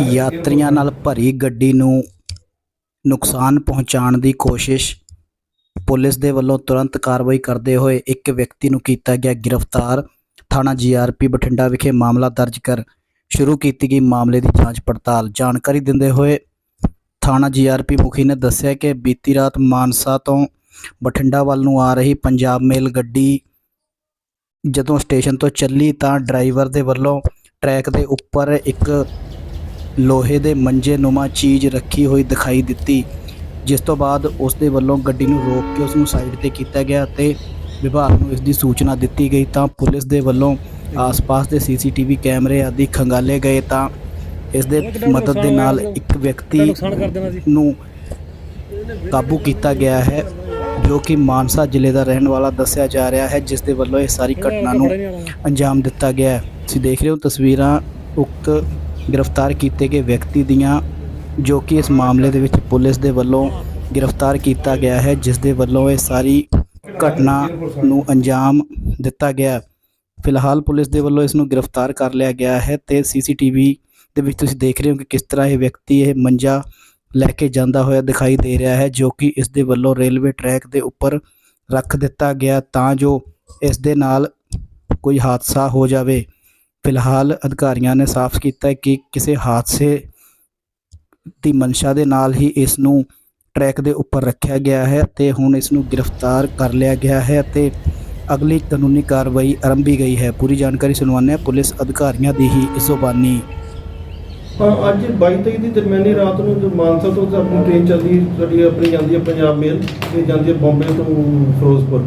ਯਾਤਰੀਆਂ ਨਾਲ ਭਰੀ ਗੱਡੀ ਨੂੰ ਨੁਕਸਾਨ ਪਹੁੰਚਾਉਣ ਦੀ ਕੋਸ਼ਿਸ਼ ਪੁਲਿਸ ਦੇ ਵੱਲੋਂ ਤੁਰੰਤ ਕਾਰਵਾਈ ਕਰਦੇ ਹੋਏ ਇੱਕ ਵਿਅਕਤੀ ਨੂੰ ਕੀਤਾ ਗਿਆ ਗ੍ਰਿਫਤਾਰ। ਥਾਣਾ ਜੀਆਰਪੀ ਬਠਿੰਡਾ ਵਿਖੇ ਮਾਮਲਾ ਦਰਜ ਕਰ ਸ਼ੁਰੂ ਕੀਤੀ ਗਈ ਮਾਮਲੇ ਦੀ ਜਾਂਚ ਪੜਤਾਲ। ਜਾਣਕਾਰੀ ਦਿੰਦੇ ਹੋਏ ਥਾਣਾ ਜੀਆਰਪੀ ਮੁਖੀ ਨੇ ਦੱਸਿਆ ਕਿ ਬੀਤੀ ਰਾਤ ਮਾਨਸਾ ਤੋਂ ਬਠਿੰਡਾ ਵੱਲ ਨੂੰ ਆ ਰਹੀ ਪੰਜਾਬ ਮੇਲ ਗੱਡੀ ਜਦੋਂ ਸਟੇਸ਼ਨ ਤੋਂ ਚੱਲੀ ਤਾਂ ਡਰਾਈਵਰ ਦੇ ਵੱਲੋਂ ਟਰੈਕ ਦੇ ਉੱਪਰ ਇੱਕ ਲੋਹੇ ਦੇ ਮੰਜੇ ਨੁਮਾ ਚੀਜ਼ ਰੱਖੀ ਹੋਈ ਦਿਖਾਈ ਦਿੱਤੀ ਜਿਸ ਤੋਂ ਬਾਅਦ ਉਸ ਦੇ ਵੱਲੋਂ ਗੱਡੀ ਨੂੰ ਰੋਕ ਕੇ ਉਸ ਨੂੰ ਸਾਈਡ ਤੇ ਕੀਤਾ ਗਿਆ ਤੇ ਵਿਭਾਗ ਨੂੰ ਇਸ ਦੀ ਸੂਚਨਾ ਦਿੱਤੀ ਗਈ ਤਾਂ ਪੁਲਿਸ ਦੇ ਵੱਲੋਂ ਆਸ-ਪਾਸ ਦੇ ਸੀਸੀਟੀਵੀ ਕੈਮਰੇ ਆਦਿ ਖੰਗਾਲੇ ਗਏ ਤਾਂ ਇਸ ਦੇ ਮਦਦ ਦੇ ਨਾਲ ਇੱਕ ਵਿਅਕਤੀ ਨੂੰ ਕਾਬੂ ਕੀਤਾ ਗਿਆ ਹੈ ਜੋ ਕਿ ਮਾਨਸਾ ਜ਼ਿਲ੍ਹੇ ਦਾ ਰਹਿਣ ਵਾਲਾ ਦੱਸਿਆ ਜਾ ਰਿਹਾ ਹੈ ਜਿਸ ਦੇ ਵੱਲੋਂ ਇਹ ਸਾਰੀ ਘਟਨਾ ਨੂੰ ਅੰਜਾਮ ਦਿੱਤਾ ਗਿਆ ਹੈ। ਤੁਸੀਂ ਦੇਖ ਰਹੇ ਹੋ ਤਸਵੀਰਾਂ ਉਕਤ ਗ੍ਰਿਫਤਾਰ ਕੀਤੇ ਗਏ ਵਿਅਕਤੀ ਦੀਆਂ, ਜੋ ਕਿ ਇਸ ਮਾਮਲੇ ਦੇ ਵਿੱਚ ਪੁਲਿਸ ਦੇ ਵੱਲੋਂ ਗ੍ਰਿਫਤਾਰ ਕੀਤਾ ਗਿਆ ਹੈ, ਜਿਸ ਦੇ ਵੱਲੋਂ ਇਹ ਸਾਰੀ ਘਟਨਾ ਨੂੰ ਅੰਜਾਮ ਦਿੱਤਾ ਗਿਆ ਫਿਲਹਾਲ ਪੁਲਿਸ ਦੇ ਵੱਲੋਂ ਇਸ ਨੂੰ ਗ੍ਰਿਫਤਾਰ ਕਰ ਲਿਆ ਗਿਆ ਹੈ ਤੇ ਸੀਸੀਟੀਵੀ ਦੇ ਵਿੱਚ ਤੁਸੀਂ ਦੇਖ ਰਹੇ ਹੋ ਕਿ ਕਿਸ ਤਰ੍ਹਾਂ ਇਹ ਵਿਅਕਤੀ ਇਹ ਮੰਜਾ ਲੈ ਕੇ ਜਾਂਦਾ ਹੋਇਆ ਦਿਖਾਈ ਦੇ ਰਿਹਾ ਹੈ, ਜੋ ਕਿ ਇਸ ਦੇ ਵੱਲੋਂ ਰੇਲਵੇ ਟਰੈਕ ਦੇ ਉੱਪਰ ਰੱਖ ਦਿੱਤਾ ਗਿਆ ਤਾਂ ਜੋ ਇਸ ਦੇ ਨਾਲ ਕੋਈ ਹਾਦਸਾ ਹੋ ਜਾਵੇ। ਫਿਲਹਾਲ ਅਧਿਕਾਰੀਆਂ ਨੇ ਸਾਫ਼ ਕੀਤਾ ਕਿ ਕਿਸੇ ਹਾਦਸੇ ਦੀ ਮਨਸ਼ਾ ਦੇ ਨਾਲ ਹੀ ਇਸ ਨੂੰ ਟਰੈਕ ਦੇ ਉੱਪਰ ਰੱਖਿਆ ਗਿਆ ਹੈ ਤੇ ਹੁਣ ਇਸ ਨੂੰ ਗ੍ਰਿਫਤਾਰ ਕਰ ਲਿਆ ਗਿਆ ਹੈ ਤੇ ਅਗਲੀ ਕਾਨੂੰਨੀ ਕਾਰਵਾਈ ਆਰੰਭੀ ਗਈ ਹੈ। ਪੂਰੀ ਜਾਣਕਾਰੀ ਸੁਣਵਾਉਂਦੇ ਹਾਂ ਪੁਲਿਸ ਅਧਿਕਾਰੀਆਂ ਦੀ ਹੀ ਇਸ ਜ਼ੁਬਾਨੀ। ਹਾਂ ਅੱਜ 22 ਤਰੀਕ ਦੀ ਦਰਮਿਆਨੀ ਰਾਤ ਨੂੰ ਜੋ ਮਾਨਸਾ ਤੋਂ ਤਾਂ ਆਪਣੀ ਟ੍ਰੇਨ ਚੱਲਦੀ, ਸਾਡੀ ਆਪਣੀ ਜਾਂਦੀ ਹੈ ਪੰਜਾਬ ਮੇਲ ਇਹ ਜਾਂਦੀ ਹੈ ਬੰਬੇ ਤੋਂ ਫਿਰੋਜ਼ਪੁਰ।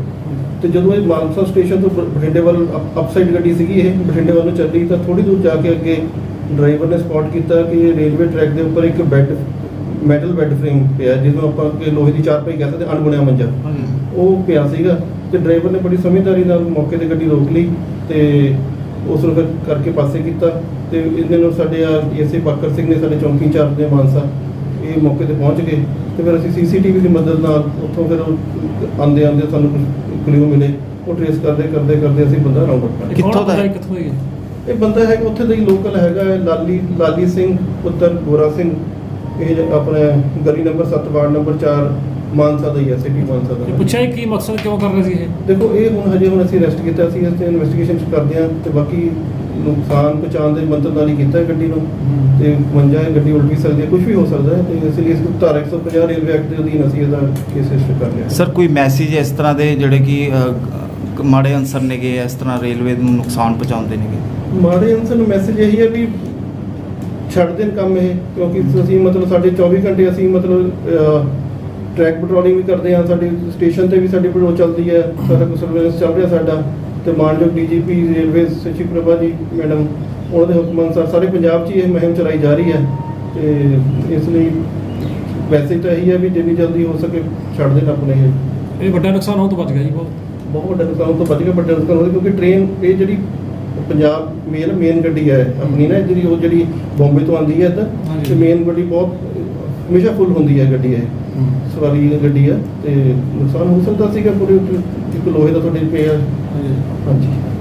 ਤੇ ਜਦੋਂ ਇਹ ਮਾਨਸਾ ਸਟੇਸ਼ਨ ਤੋਂ ਬ- ਬਠਿੰਡੇ ਵੱਲ ਅਪਸਾਈਡ ਗੱਡੀ ਸੀਗੀ ਇਹ ਬਠਿੰਡੇ ਵੱਲ ਨੂੰ ਚੱਲੀ ਤਾਂ ਥੋੜੀ ਦੂਰ ਜਾ ਕੇ ਅੱਗੇ ਡਰਾਈਵਰ ਨੇ ਸਪੌਟ ਕੀਤਾ ਕਿ ਇਹ ਰੇਲਵੇ ਟਰੈਕ ਦੇ ਉੱਪਰ ਇੱਕ ਬੈੱਡ ਮੈਟਲ ਬੈੱਡ ਫਰੇਮ ਪਿਆ ਜਿਹਨੂੰ ਆਪਾਂ ਕਿ ਲੋਹੇ ਦੀ ਚਾਰਪਾਈ ਕਹਿ ਸਕਦੇ ਹਾਂ, ਅਣਬੁਣਿਆ ਮੰਜਾ ਉਹ ਪਿਆ ਸੀਗਾ ਤੇ ਡਰਾਈਵਰ ਨੇ ਬੜੀ ਸਮਝਦਾਰੀ ਨਾਲ ਮੌਕੇ ਤੇ ਗੱਡੀ ਰੋਕ ਲਈ ਤੇ ਉਸ ਨੂੰ ਫਿਰ ਕਰਕੇ ਪਾਸੇ ਕੀਤਾ ਤੇ ਇਹਦੇ ਨੂੰ ਸਾਡੇ ਆ ਏਸੇ ਬਾਕਰ ਸਿੰਘ ਨੇ ਸਾਡੇ ਚੌਂਕੀ ਇੰਚਾਰਜ ਨੇ ਮਾਨਸਾ ਇਹ ਮੌਕੇ ਤੇ ਪਹੁੰਚ ਗਏ ਤੇ ਫਿਰ ਅਸੀਂ ਸੀਸੀਟੀਵੀ ਦੀ ਮਦਦ ਨਾਲ ਉੱਥੋਂ ਫਿਰ ਆਂਦੇ ਆਂਦੇ ਸਾਨੂੰ ਕਲੂ ਮਿਲੇ ਉਹ ਟ੍ਰੇਸ ਕਰਦੇ ਕਰਦੇ ਕਰਦੇ ਅਸੀਂ ਬੰਦਾ ਰਾਉਂਡ ਅਪ ਕਰ ਲਿਆ। ਕਿੱਥੋਂ ਦਾ ਹੈ? ਕਿੱਥੋਂ ਹੈ ਇਹ ਬੰਦਾ ਹੈ ਉੱਥੇ ਦਾ ਹੀ ਲੋਕਲ ਹੈਗਾ ਹੈ, ਲਾਲੀ ਲਾਲੀ ਸਿੰਘ ਪੁੱਤਰ ਗੋਰਾ ਸਿੰਘ ਇਹ ਜ- ਆਪਣਾ ਗਲੀ ਨੰਬਰ 7 ਵਾਰਡ ਨੰਬਰ 4 ਮਾਨਸਾ ਦਾ ਹੀ ਹੈ ਸਿਟੀ ਮਾਨਸਾ ਇਹ ਦਾ ਪੁੱਛਿਆ ਕਿ ਮਕਸਦ ਕਿਉਂ ਕਰ ਰਹੇ ਸੀ ਇਹ ਦੇਖੋ ਇਹ ਹੁਣ ਹਜੇ ਹੁਣ ਅਸੀਂ ਅਰੈਸਟ ਕੀਤਾ ਸੀ ਇਸ ਤੇ ਇਨਵੈਸਟੀਗੇਸ਼ਨ ਕਰਦੇ ਹਾਂ ਤੇ ਬਾਕੀ ਨੁਕਸਾਨ ਪਹੁੰਚਾਉਣ ਦੇ ਨਾਲ ਹੀ ਕੀਤਾ ਹੈ ਗੱਡੀ ਨੂੰ ਤੇ ਮੰਜਾ ਹੈ ਗੱਡੀ ਉਲਟ ਵੀ ਸਕਦੀ ਹੈ ਕੁਝ ਵੀ ਹੋ ਸਕਦਾ ਹੈ ਤੇ ਇਸ ਲਈ ਇਸ ਨੂੰ ਧਾਰਾ 150 ਰੇਲਵੇ ਐਕਟ ਦੇ ਅਧੀਨ ਅਸੀਂ ਇਹਦਾ ਕੇਸ ਰਜਿਸਟਰ ਕਰ ਲਿਆ। ਸਰ ਕੋਈ ਮੈਸੇਜ ਇਸ ਤਰ੍ਹਾਂ ਦੇ ਜਿਹੜੇ ਕਿ ਅ, ਮਾੜੇ ਅਨਸਰ ਨੇਗੇ ਇਸ ਤਰ੍ਹਾਂ ਰੇਲਵੇ ਨੂੰ ਨੁਕਸਾਨ ਪਹੁੰਚਾਉਂਦੇ ਨੇਗੇ? ਮਾੜੇ ਅੰਸਰ ਨੂੰ ਮੈਸੇਜ ਇਹੀ ਹੈ ਵੀ ਛੱਡ ਦੇਣ ਕੰਮ ਇਹ ਕਿਉਂਕਿ ਅਸੀਂ ਮਤਲਬ ਸਾਡੇ 24 ਘੰਟੇ ਅਸੀਂ ਮਤਲਬ ਟਰੈਕ ਪੈਟਰੋਲਿੰਗ ਵੀ ਕਰਦੇ ਹਾਂ ਸਾਡੀ ਸਟੇਸ਼ਨ ਤੇ ਵੀ ਸਾਡੀ ਪੈਟਰੋਲ ਚੱਲਦੀ ਹੈ ਸਾਰਾ ਕੁਝ ਸਰਵੇਲੈਂਸ ਚੱਲ ਰਿਹਾ ਸਾਡਾ। ਤੇ ਮਾਨਯੋਗ ਡੀਜੀਪੀ ਰੇਲਵੇ ਸਚੀ ਪ੍ਰਭਾ ਜੀ ਮੈਡਮ ਉਹਨਾਂ ਦੇ ਹੁਕਮ ਅਨੁਸਾਰ ਸਾਰੇ ਪੰਜਾਬ 'ਚ ਇਹ ਮੁਹਿੰਮ ਚਲਾਈ ਜਾ ਰਹੀ ਹੈ ਤੇ ਇਸ ਲਈ ਵੈਸੇ ਤਾਂ ਇਹੀ ਹੈ ਵੀ ਜਿੰਨੀ ਜਲਦੀ ਹੋ ਸਕੇ ਛੱਡ ਦੇਣ ਆਪਣੇ ਇਹ। ਇਹ ਵੱਡਾ ਨੁਕਸਾਨ ਹੋਣ ਤੋਂ ਬਚ ਗਿਆ ਜੀ ਬਹੁਤ। ਬਹੁਤ ਵੱਡਾ ਨੁਕਸਾਨ ਤੋਂ ਬਚ ਗਿਆ ਵੱਡਾ ਨੁਕਸਾਨ ਹੋਇਆ ਕਿਉਂਕਿ ਟ੍ਰੇਨ ਇਹ ਜਿਹੜੀ ਪੰਜਾਬ ਮੇਨ ਮੇਨ ਗੱਡੀ ਹੈ ਆਪਣੀ ਨਾ ਜਿਹੜੀ ਉਹ ਜਿਹੜੀ ਬੰਬੇ ਤੋਂ ਆਉਂਦੀ ਹੈ ਇੱਧਰ ਹਾਂਜੀ। ਤੇ ਮੇਨ ਗੱਡੀ ਬਹੁਤ ਹਮੇਸ਼ਾ ਫੁੱਲ ਹੁੰਦੀ ਹੈ ਗੱਡੀ ਇਹ। ਸਵਾਰੀ ਗੱਡੀ ਹੈ ਤੇ ਨੁਕਸਾਨ ਹੋ ਸਕਦਾ ਸੀਗਾ ਪੂਰੇ ਇੱਕ ਲੋਹੇ ਦਾ ਤੁਹਾਡੇ ਪਿਆ। ਹਾਂਜੀ